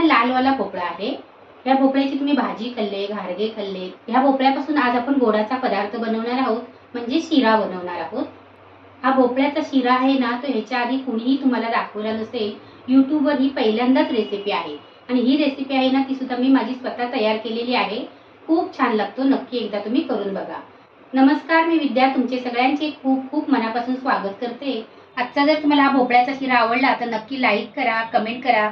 हा लालवाला भोपळा आहे. या भोपळ्याची तुम्ही भाजी खाल्ले घारगे खाल्ले ह्या भोपळ्यापासून आज आपण गोडाचा पदार्थ बनवणार आहोत म्हणजे शिरा बनवणार आहोत. हा भोपळ्याचा शिरा आहे ना तो ह्याच्या आधी कुणीही तुम्हाला दाखवला नसेल युट्यूबवर ही पहिल्यांदाच रेसिपी आहे. आणि ही रेसिपी आहे ना ती सुद्धा मी माझी स्वतः तयार केलेली आहे. खूप छान लागतो नक्की एकदा तुम्ही करून बघा. नमस्कार मी विद्या तुमचे सगळ्यांचे खूप खूप मनापासून स्वागत करते. आजचा जर तुम्हाला हा भोपळ्याचा शिरा आवडला तर नक्की लाईक करा कमेंट करा.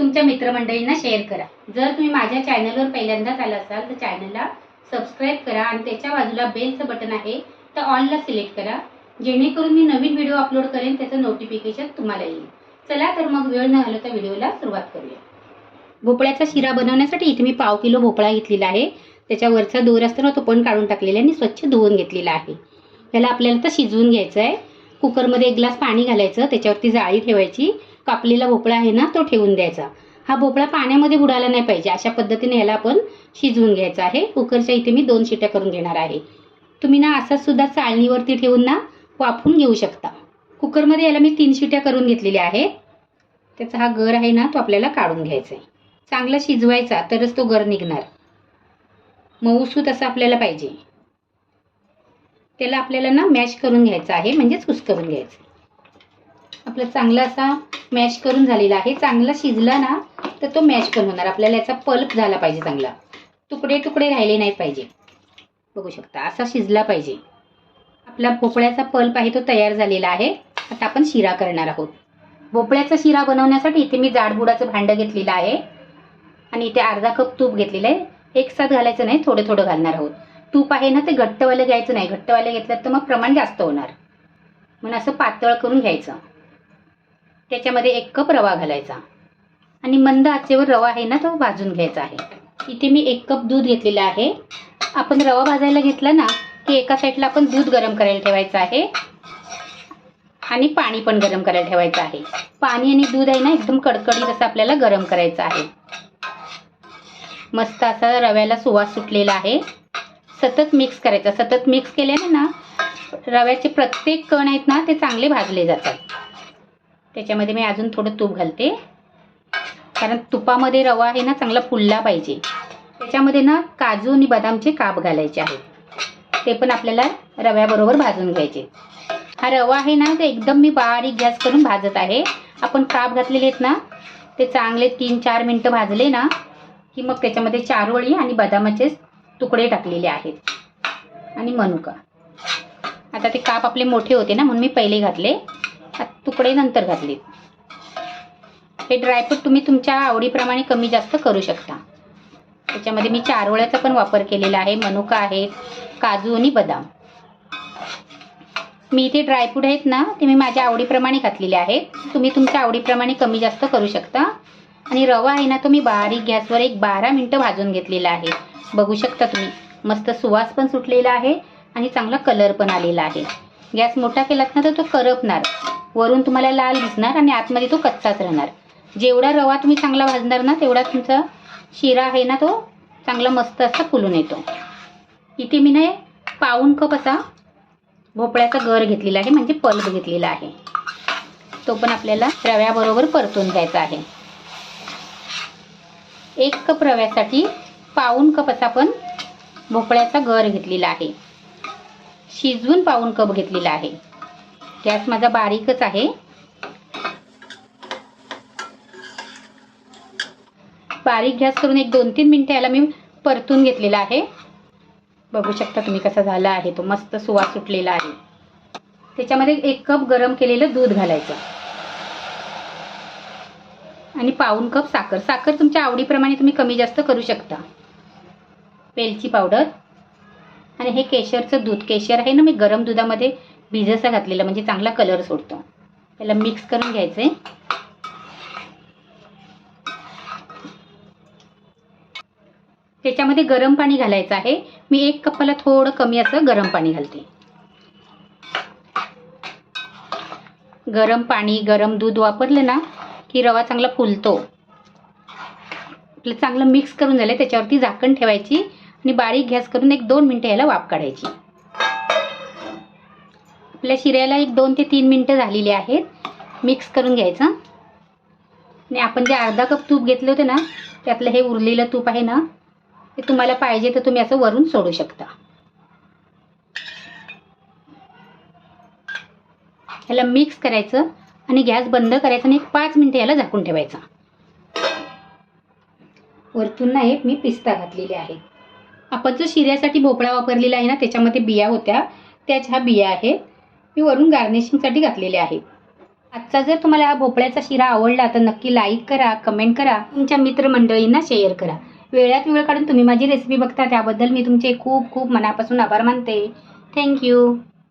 तुमच्या मित्रमंडळींना शेअर करा. जर तुम्ही माझ्या चॅनलवर पहिल्यांदाच आला असाल तर चॅनलला सबस्क्राईब करा आणि त्याच्या बाजूला बेलचं बटन आहे तर ऑलला सिलेक्ट करा. जेणेकरून मी नवीन व्हिडिओ अपलोड करेन त्याचं नोटिफिकेशन तुम्हाला येईल. चला तर मग वेळ न घालवता व्हिडिओला सुरुवात करूया. भोपळ्याचा शिरा बनवण्यासाठी इथे मी पाव किलो भोपळा घेतलेला आहे. त्याच्यावरचा दोर असतो ना तो पण काढून टाकलेला आहे आणि स्वच्छ धुवून घेतलेला आहे. त्याला आपल्याला तर शिजवून घ्यायचं आहे कुकरमध्ये एक ग्लास पाणी घालायचं त्याच्यावरती जाळी ठेवायची. कापलेला भोपळा आहे ना तो ठेवून द्यायचा. हा भोपळा पाण्यामध्ये बुडायला नाही पाहिजे. अशा पद्धतीने याला आपण शिजवून घ्यायचा आहे. कुकरच्या इथे मी दोन शिट्या करून घेणार आहे. तुम्ही ना असाच सुद्धा चाळणीवरती ठेवून ना वाफवून घेऊ शकता. कुकरमध्ये याला मी तीन शिट्या करून घेतलेल्या आहे त्याचा हा गर आहे ना तो आपल्याला काढून घ्यायचा आहे. चांगला शिजवायचा तरच तो गर निघणार. मऊसूत असं आपल्याला पाहिजे. त्याला आपल्याला ना मॅश करून घ्यायचं आहे म्हणजेच कुस्करून घ्यायचं आपला चांगला असा मॅश करून झालेला आहे. चांगला शिजला ना तर तो मॅश पण होणार. आपल्याला याचा पल्प झाला पाहिजे चांगला. तुकडे तुकडे राहिले नाही पाहिजे. बघू शकता असा शिजला पाहिजे. आपला भोपळ्याचा पल्प आहे तो तयार झालेला आहे. आता आपण शिरा करणार आहोत. भोपळ्याचा शिरा बनवण्यासाठी इथे मी जाडबुडाचं भांडं घेतलेलं आहे. आणि इथे अर्धा कप तूप घेतलेलं आहे. एक साथ घालायचं नाही थोडं थोडं घालणार आहोत. तूप आहे ना ते घट्टवालं घ्यायचं नाही. घट्टवालं घेतलं तर मग प्रमाण जास्त होणार. म्हणून असं पातळ करून घ्यायचं. त्याच्यामध्ये एक कप रवा घालायचा. आणि मंद आचेवर रवा आहे ना तो भाजून घ्यायचा आहे. इथे मी एक कप दूध घेतलेलं आहे. आपण रवा भाजायला घेतला ना की एका साईडला आपण दूध गरम करायला ठेवायचं आहे. आणि पाणी पण गरम करायला ठेवायचं आहे. पाणी आणि दूध आहे ना एकदम कडकडीत असं आपल्याला गरम करायचं आहे. मस्त असा रव्याला सुवास सुटलेला आहे. सतत मिक्स करायचा. सतत मिक्स केल्याने ना रव्याचे प्रत्येक कण आहेत ना ते चांगले भाजले जातात. त्याच्यामध्ये मी अजून थोडं तूप घालते. कारण तुपामध्ये रवा आहे ना चांगला फुलला पाहिजे. त्याच्यामध्ये ना काजू आणि बदामचे काप घालायचे आहेत. ते पण आपल्याला रव्याबरोबर भाजून घ्यायचे. हा रवा आहे ना ते एकदम मी बारीक गॅस करून भाजत आहे. आपण काप घातलेले आहेत ना ते चांगले तीन चार मिनटं भाजले ना की मग त्याच्यामध्ये चारोळी आणि बदामाचे तुकडे टाकलेले आहेत. आणि मनुका. आता ते काप आपले मोठे होते ना म्हणून मी पहिले घातले. तुकडे नंतर घातलेत हे ड्रायफ्रूट तुम्ही तुमच्या आवडीप्रमाणे कमी जास्त करू शकता. त्याच्यामध्ये मी चारोळ्याचा पण वापर केलेला आहे मनुका आहेत काजू आणि बदाम. मी इथे ड्रायफ्रूट आहेत ना ते मी माझ्या आवडीप्रमाणे घातलेले आहेत. तुम्ही तुमच्या आवडीप्रमाणे कमी जास्त करू शकता. आणि रवा आहे ना तो मी बारीक गॅसवर एक बारा मिनटं भाजून घेतलेला आहे. बघू शकता तुम्ही मस्त सुवास पण सुटलेला आहे आणि चांगला कलर पण आलेला आहे. गॅस मोठा केलात ना तर तो करपणार. वरून तुम्हाला लाल दिसणार आणि आतमध्ये तो कच्चाच राहणार. जेवढा रवा तुम्ही चांगला भाजणार ना तेवढा तुमचा शिरा आहे ना तो चांगला मस्त असा फुलून येतो. इथे मी ना पाऊन कप असा भोपळ्याचा गर घेतलेला आहे म्हणजे पल्प घेतलेला आहे. तो पण आपल्याला रव्याबरोबर परतून घ्यायचा आहे. एक कप रव्यासाठी पाऊन कप असा आपण भोपळ्याचा गर घेतलेला आहे. शिजवून पाऊन कप घेतलेला आहे. गॅस माझा बारीकच आहे. बारीक गॅस करून एक दोन तीन मिनटं याला मी परतून घेतलेला आहे. बघू शकता तुम्ही कसा झाला आहे तो. मस्त सुवास सुटलेला आहे. त्याच्यामध्ये एक कप गरम केलेलं दूध घालायचं. आणि पाऊन कप साखर. साखर तुमच्या आवडीप्रमाणे तुम्ही कमी जास्त करू शकता. वेलची पावडर. आणि हे केशरचं दूध. केशर आहे ना मी गरम दुधामध्ये भिजसा घातलेला म्हणजे चांगला कलर सोडतो. त्याला मिक्स करून घ्यायचं आहे त्याच्यामध्ये गरम पाणी घालायचं आहे. मी एक कपाला थोडं कमी असं गरम पाणी घालते. गरम पाणी गरम दूध वापरलं ना की रवा चांगला फुलतो. आपलं चांगलं मिक्स करून झालं त्याच्यावरती झाकण ठेवायची आणि बारीक गॅस करून एक दोन मिनटं याला वाफ काढायची. आपल्या शिऱ्याला एक दोन ते तीन मिनटं झालेली आहेत. मिक्स करून घ्यायचं. आणि आपण जे अर्धा कप तूप घेतले होते ना त्यातलं हे उरलेलं तूप आहे ना ते तुम्हाला पाहिजे तर तुम्ही असं वरून सोडू शकता. ह्याला मिक्स करायचं आणि गॅस बंद करायचा आणि एक पाच मिनिटं याला झाकून ठेवायचा. वरतून ना एक मी पिस्ता घातलेले आहे आपण जो शिऱ्यासाठी भोपळा वापरलेला आहे ना त्याच्यामध्ये बिया होत्या. त्याच ह्या बिया आहेत मी वरून गार्निशिंगसाठी घातलेले आहेत आजचा जर तुम्हाला हा भोपळ्याचा शिरा आवडला तर नक्की लाईक करा कमेंट करा. तुमच्या मित्रमंडळींना शेअर करा. वेळात वेळ काढून तुम्ही माझी रेसिपी बघता त्याबद्दल मी तुमचे खूप खूप मनापासून आभार मानते. थँक्यू